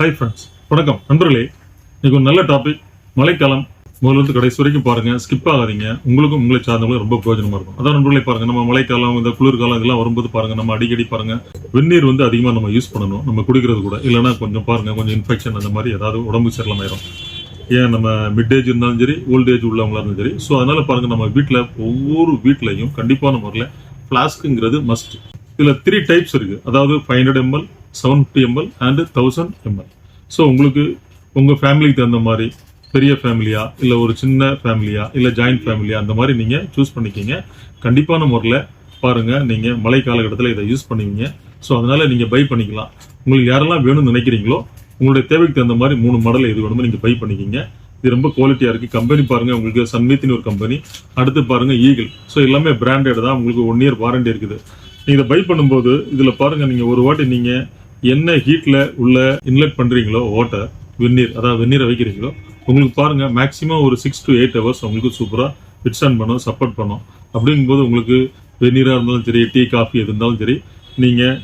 Hi friends வணக்கம். நண்பர்களே இன்னைக்கு ஒரு நல்ல டாபிக் மழைக்காலம். முதல்ல கடைசி வரைக்கும் பாருங்க ஸ்கிப் ஆகாதீங்க. உங்களுக்கும் உங்களை சார்ந்தவங்களும் ரொம்ப பிரயோஜனமா இருக்கும். அதான் நண்பர்களே பாருங்க நம்ம மழைக்காலம் இந்த குளிர்காலம் இதெல்லாம் வரும்போது பாருங்க நம்ம அடிக்கடி பாருங்க வெந்நீர் வந்து அதிகமாக நம்ம யூஸ் பண்ணணும். நம்ம குடிக்கிறது கூட. இல்லைன்னா கொஞ்சம் பாருங்க கொஞ்சம் இன்ஃபெக்ஷன் அந்த மாதிரி ஏதாவது உடம்பு சரியில்லாம ஏன் நம்ம மிட் ஏஜ் இருந்தாலும் சரி ஓல்ட் ஏஜ் உள்ளவங்களா இருந்தாலும் சரி. ஸோ அதனால பாருங்க நம்ம வீட்டில் ஒவ்வொரு வீட்லையும் கண்டிப்பான முறையில் ஃப்ளாஸ்க்குங்கிறது மஸ்ட் இதில் த்ரீ டைப்ஸ் இருக்கு. அதாவது five hundred ML seven fifty ML and thousand ML so உங்களுக்கு உங்கள் ஃபேமிலிக்கு தகுந்த மாதிரி பெரிய ஃபேமிலியா இல்லை ஒரு சின்ன ஃபேமிலியா இல்லை ஜாயிண்ட் ஃபேமிலியா அந்த மாதிரி நீங்கள் சூஸ் பண்ணிக்கிங்க. கண்டிப்பான முறையில் பாருங்கள் நீங்கள் மழை காலகட்டத்தில் இதை யூஸ் பண்ணுவீங்க ஸோ அதனால நீங்கள் பை பண்ணிக்கலாம். உங்களுக்கு யாரெல்லாம் வேணும்னு நினைக்கிறீங்களோ உங்களுடைய தேவைக்கு தகுந்த மாதிரி மூணு மாடல் எது வேணுமோ நீங்கள் பை பண்ணிக்கிங்க. இது ரொம்ப குவாலிட்டியாக இருக்குது கம்பெனி பாருங்கள் உங்களுக்கு சன்மீத்தின் ஒரு கம்பெனி அடுத்து பாருங்கள் ஈகிள் ஸோ எல்லாமே பிராண்டட் தான். உங்களுக்கு ஒன் இயர் வாரண்டி இருக்குது. நீங்கள் இதை பை பண்ணும்போது இதில் பாருங்கள் நீங்கள் ஒரு வாட்டி நீங்கள் என்ன ஹீட்டில் உள்ள இன்லெட் பண்ணுறீங்களோ வாட்டர் வெந்நீர் அதாவது வெந்நீரை வைக்கிறீங்களோ உங்களுக்கு பாருங்கள் மேக்ஸிமம் ஒரு சிக்ஸ் டு எயிட் ஹவர்ஸ் உங்களுக்கு சூப்பராக விட்ஸ்டாண்ட் பண்ணும் சப்போர்ட் பண்ணும். அப்படிங்கும்போது உங்களுக்கு வெந்நீராக இருந்தாலும் சரி டீ காஃபி எது இருந்தாலும் சரி நீங்கள்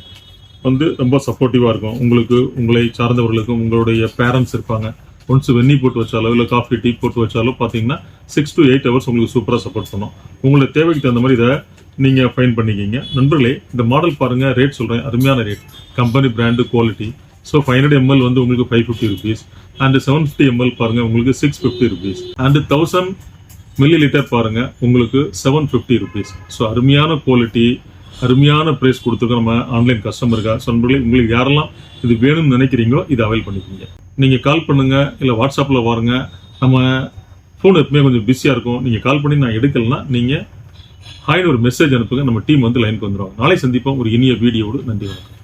வந்து ரொம்ப சப்போர்ட்டிவாக இருக்கும். உங்களுக்கு உங்களை சார்ந்தவர்களுக்கும் உங்களுடைய பேரண்ட்ஸ் இருப்பாங்க. ஒன்ஸ் வெந்நீர் போட்டு வச்சாலோ இல்லை காஃபி டீ போட்டு வச்சாலோ பார்த்தீங்கன்னா சிக்ஸ் டு எயிட் ஹவர்ஸ் உங்களுக்கு சூப்பராக சப்போர்ட் பண்ணும். உங்களுடைய தேவைக்கு தகுந்த மாதிரி இதை நீங்கள் ஃபைன் பண்ணிக்கிங்க. நண்பர்களே இந்த மாடல் பாருங்கள் ரேட் சொல்கிறேன் அருமையான rate company brand quality so five hundred ML வந்து உங்களுக்கு five fifty rupees and seven fifty ML பாருங்கள் உங்களுக்கு six fifty rupees and thousand millilitre பாருங்கள் உங்களுக்கு செவன் ஃபிஃப்டி ருபீஸ் ஸோ அருமையான குவாலிட்டி அருமையான ப்ரைஸ் கொடுத்துருக்கோம் நம்ம ஆன்லைன் கஸ்டமருக்கா ஸோ நண்பர்களே உங்களுக்கு யாரெல்லாம் இது வேணும்னு நினைக்கிறீங்களோ இதை அவைல் பண்ணிக்கோங்க. நீங்கள் கால் பண்ணுங்கள் இல்லை வாட்ஸ்அப்பில் வாருங்க. நம்ம ஃபோன் எப்பவுமே கொஞ்சம் பிஸியாக இருக்கும். நீங்கள் கால் பண்ணி நான் எடுக்கலைன்னா நீங்கள் ஹாய்னு ஒரு மெசேஜ் அனுப்புங்க. நம்ம டீம் வந்து லைனுக்கு வந்துடும் நாளை சந்திப்போம். ஒரு இனிய வீடியோடு நன்றி வணக்கம்.